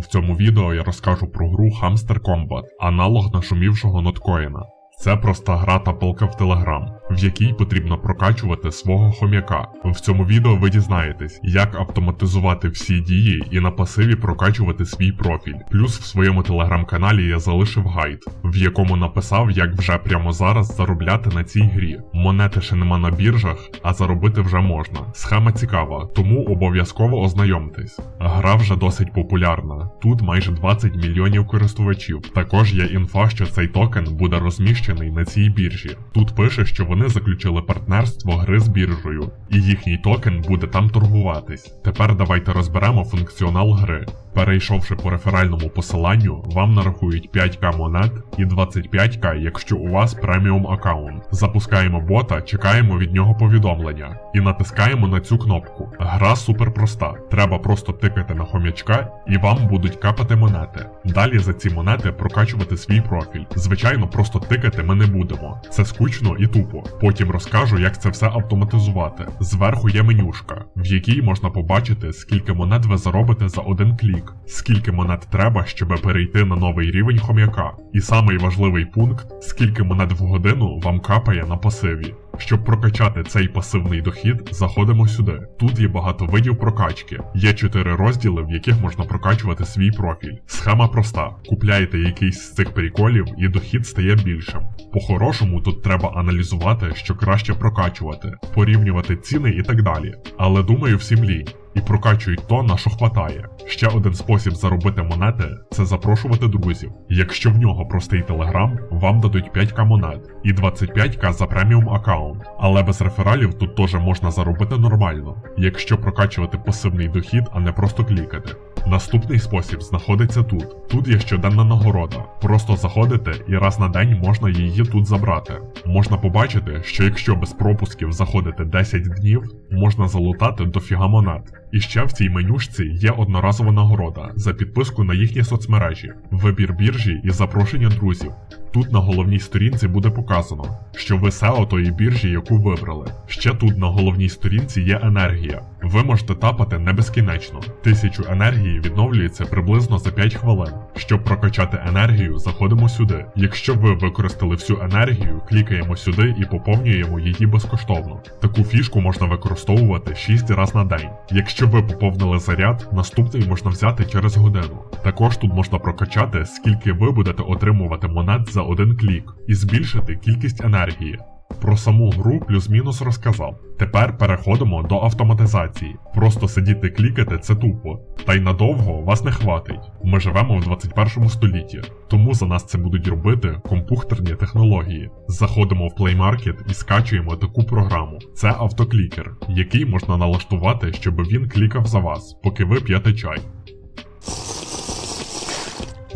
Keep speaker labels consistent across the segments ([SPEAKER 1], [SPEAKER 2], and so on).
[SPEAKER 1] В цьому відео я розкажу про гру Hamster Combat, аналог нашумівшого ноткоїна. Це проста гра та палка в Telegram, в якій потрібно прокачувати свого хом'яка. В цьому відео ви дізнаєтесь, як автоматизувати всі дії і на пасиві прокачувати свій профіль. Плюс в своєму телеграм-каналі я залишив гайд, в якому написав, як вже прямо зараз заробляти на цій грі. Монети ще нема на біржах, а заробити вже можна. Схема цікава, тому обов'язково ознайомтесь. Гра вже досить популярна. Тут майже 20 мільйонів користувачів. Також є інфа, що цей токен буде розміщений на цій біржі. Тут пише, що вони заключили партнерство гри з біржею, і їхній токен буде там торгуватись. Тепер давайте розберемо функціонал гри. Перейшовши по реферальному посиланню, вам нарахують 5к монет і 25к, якщо у вас преміум аккаунт. Запускаємо бота, чекаємо від нього повідомлення і натискаємо на цю кнопку. Гра супер проста. Треба просто тикати на хомячка і вам будуть капати монети. Далі за ці монети прокачувати свій профіль. Звичайно, просто тикати ми не будемо. Це скучно і тупо. Потім розкажу, як це все автоматизувати. Зверху є менюшка, в якій можна побачити, скільки монет ви заробите за один клік, скільки монет треба, щоб перейти на новий рівень хом'яка. І самий важливий пункт, скільки монет в годину вам капає на пасиві. Щоб прокачати цей пасивний дохід, заходимо сюди. Тут є багато видів прокачки. Є 4 розділи, в яких можна прокачувати свій профіль. Схема проста: купляєте якийсь з цих приколів і дохід стає більшим. По-хорошому тут треба аналізувати, що краще прокачувати, порівнювати ціни і так далі. Але думаю, всім лінь. І прокачують то, на що хватає. Ще один спосіб заробити монети це запрошувати друзів. Якщо в нього простий телеграм, вам дадуть 5к монет і 25к за преміум аккаунт. Але без рефералів тут теж можна заробити нормально, якщо прокачувати пасивний дохід, а не просто клікати. Наступний спосіб знаходиться тут. Тут є щоденна нагорода. Просто заходите і раз на день можна її тут забрати. Можна побачити, що якщо без пропусків заходите 10 днів, можна залутати дофіга монет. І ще в цій менюшці є одноразова нагорода за підписку на їхні соцмережі, вибір біржі і запрошення друзів. Тут на головній сторінці буде показано, що ви SEO тої біржі, яку вибрали. Ще тут на головній сторінці є енергія. Ви можете тапати не безкінечно. Тисячу енергії відновлюється приблизно за 5 хвилин. Щоб прокачати енергію, заходимо сюди. Якщо ви використали всю енергію, клікаємо сюди і поповнюємо її безкоштовно. Таку фішку можна використовувати 6 разів на день. Якщо ви поповнили заряд, наступний можна взяти через годину. Також тут можна прокачати, скільки ви будете отримувати монет за один клік, і збільшити кількість енергії. Про саму гру плюс-мінус розказав. Тепер переходимо до автоматизації. Просто сидіти клікати це тупо. Та й надовго вас не хватить. Ми живемо в 21 столітті, тому за нас це будуть робити комп'ютерні технології. Заходимо в Play Market і скачуємо таку програму. Це автоклікер, який можна налаштувати, щоб він клікав за вас, поки ви п'єте чай.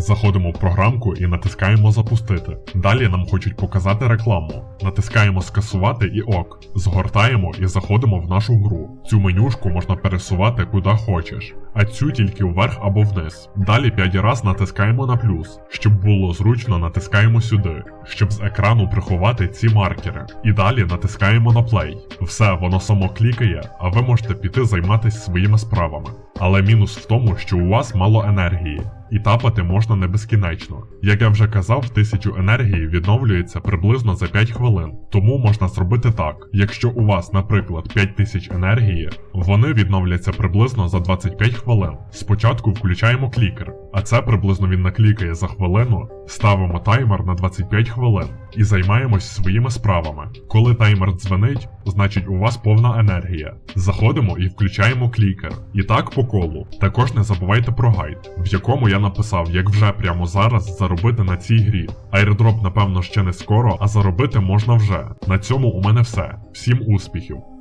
[SPEAKER 1] Заходимо в програмку і натискаємо запустити. Далі нам хочуть показати рекламу. Натискаємо скасувати і ок. Згортаємо і заходимо в нашу гру. Цю менюшку можна пересувати куди хочеш, а цю тільки вверх або вниз. Далі 5 раз натискаємо на плюс. Щоб було зручно, натискаємо сюди, щоб з екрану приховати ці маркери. І далі натискаємо на play. Все, воно само клікає, а ви можете піти займатися своїми справами. Але мінус в тому, що у вас мало енергії. І тапати можна не безкінечно. Як я вже казав, тисячу енергії відновлюється приблизно за 5 хвилин. Тому можна зробити так: якщо у вас, наприклад, 5000 енергії, вони відновляться приблизно за 25 хвилин. Спочатку включаємо клікер, а це приблизно він наклікає за хвилину, ставимо таймер на 25 хвилин і займаємось своїми справами. Коли таймер дзвенить, значить у вас повна енергія. Заходимо і включаємо клікер. І так по колу. Також не забувайте про гайд, в якому я написав, як вже прямо зараз заробити на цій грі. Айрдроп, напевно, ще не скоро, а заробити можна вже. На цьому у мене все. Всім успіхів!